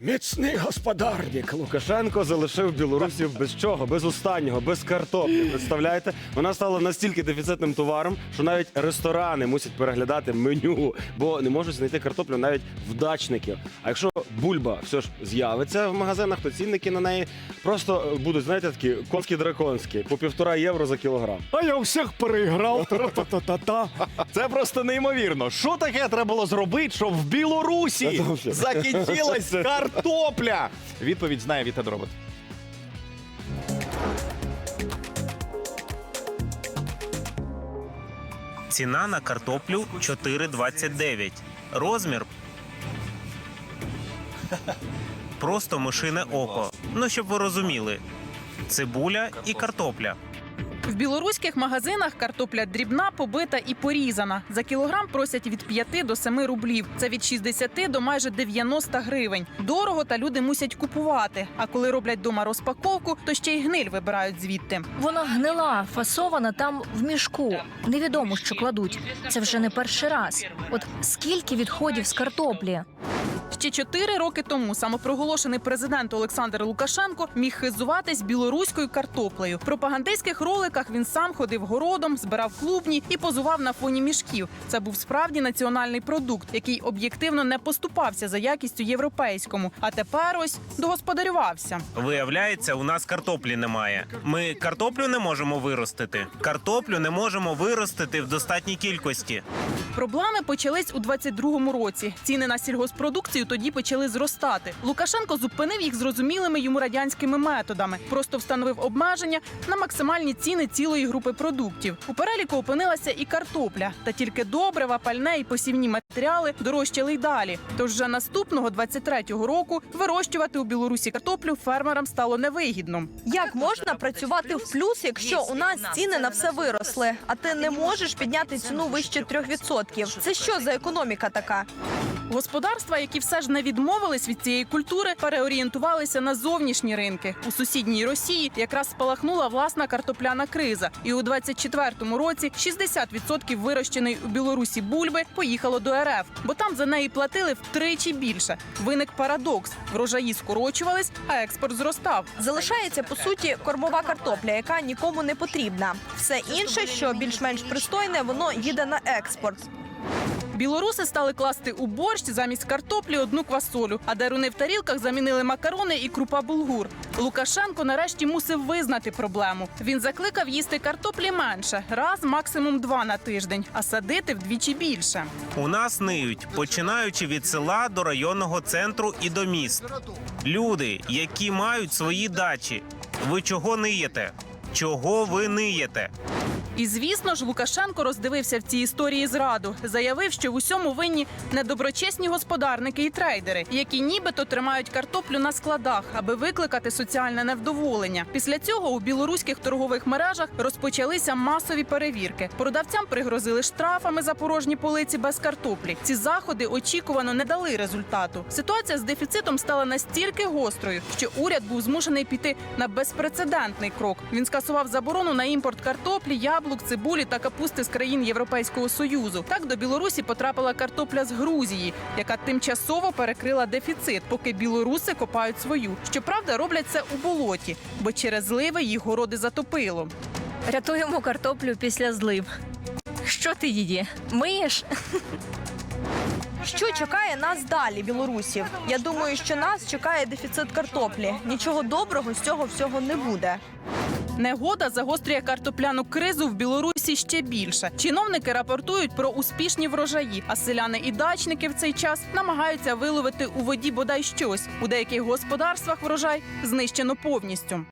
Міцний господарник Лукашенко залишив білорусів без чого, без останнього, без картоплі. Представляєте? Вона стала настільки дефіцитним товаром, що навіть ресторани мусять переглядати меню, бо не можуть знайти картоплю навіть в дачників. А якщо бульба все ж з'явиться в магазинах, то цінники на неї просто будуть, знаєте, такі конські драконські по півтора євро за кілограм. А я всіх переіграв. Тра-та-та-та-та. Це просто неймовірно. Що таке треба було зробити, щоб в Білорусі закінчилась картопля? Відповідь знає Віта Дробот. Ціна на картоплю 4,29. Розмір. Просто мишине око. Ну, щоб ви розуміли. Цибуля і картопля. В білоруських магазинах картопля дрібна, побита і порізана. За кілограм просять від 5 до 7 рублів. Це від 60 до майже 90 гривень. Дорого та люди мусять купувати. А коли роблять дома розпаковку, то ще й гниль вибирають звідти. Вона гнила, фасована там в мішку. Невідомо, що кладуть. Це вже не перший раз. От скільки відходів з картоплі? Ще чотири роки тому самопроголошений президент Олександр Лукашенко міг хизуватись білоруською картоплею. В пропагандистських роликах він сам ходив городом, збирав клубні і позував на фоні мішків. Це був справді національний продукт, який об'єктивно не поступався за якістю європейському. А тепер ось догосподарювався. Виявляється, у нас картоплі немає. Ми картоплю не можемо виростити. Картоплю не можемо виростити в достатній кількості. Проблеми почались у 22-му році. Ціни на сільгоспродукцію тоді почали зростати. Лукашенко зупинив їх зрозумілими йому радянськими методами. Просто встановив обмеження на максимальні ціни цілої групи продуктів. У переліку опинилася і картопля, та тільки добрива, пальне і посівні матеріали дорожчали й далі. Тож вже наступного 23-го року вирощувати у Білорусі картоплю фермерам стало невигідно. Як можна працювати в плюс, якщо у нас ціни на все виросли, а ти не можеш підняти ціну вище 3%? Це що за економіка така? Господарства, які все ж не відмовились від цієї культури, переорієнтувалися на зовнішні ринки. У сусідній Росії якраз спалахнула власна картопляна криза, і у 24-му році 60% вирощеної у Білорусі бульби поїхало до РФ, бо там за неї платили втричі більше. Виник парадокс: врожаї скорочувались, а експорт зростав. Залишається по суті кормова картопля, яка нікому не потрібна. Все інше, що більш-менш пристойне, воно їде на експорт. Білоруси стали класти у борщ замість картоплі одну квасолю, а деруни в тарілках замінили макарони і крупа булгур. Лукашенко нарешті мусив визнати проблему. Він закликав їсти картоплі менше, раз, максимум два на тиждень, а садити вдвічі більше. У нас ниють, починаючи від села до районного центру і до міст. Люди, які мають свої дачі. Ви чого ниєте? Чого ви ниєте? І звісно ж, Лукашенко роздивився в цій історії зраду. Заявив, що в усьому винні недоброчесні господарники і трейдери, які нібито тримають картоплю на складах, аби викликати соціальне невдоволення. Після цього у білоруських торгових мережах розпочалися масові перевірки. Продавцям пригрозили штрафами за порожні полиці без картоплі. Ці заходи очікувано не дали результату. Ситуація з дефіцитом стала настільки гострою, що уряд був змушений піти на безпрецедентний крок. Він скасував заборону на імпорт картоплі, яблук, цибулі та капусти з країн Європейського союзу. Так до Білорусі потрапила картопля з Грузії, яка тимчасово перекрила дефіцит, поки білоруси копають свою. Щоправда, роблять це у болоті, бо через зливи їх городи затопило. Рятуємо картоплю після злив. Що ти її? Миєш? Що чекає нас далі, білорусів? Я думаю, що нас чекає дефіцит картоплі. Нічого доброго з цього всього не буде. Негода загострює картопляну кризу в Білорусі ще більше. Чиновники рапортують про успішні врожаї, а селяни і дачники в цей час намагаються виловити у воді бодай щось. У деяких господарствах врожай знищено повністю.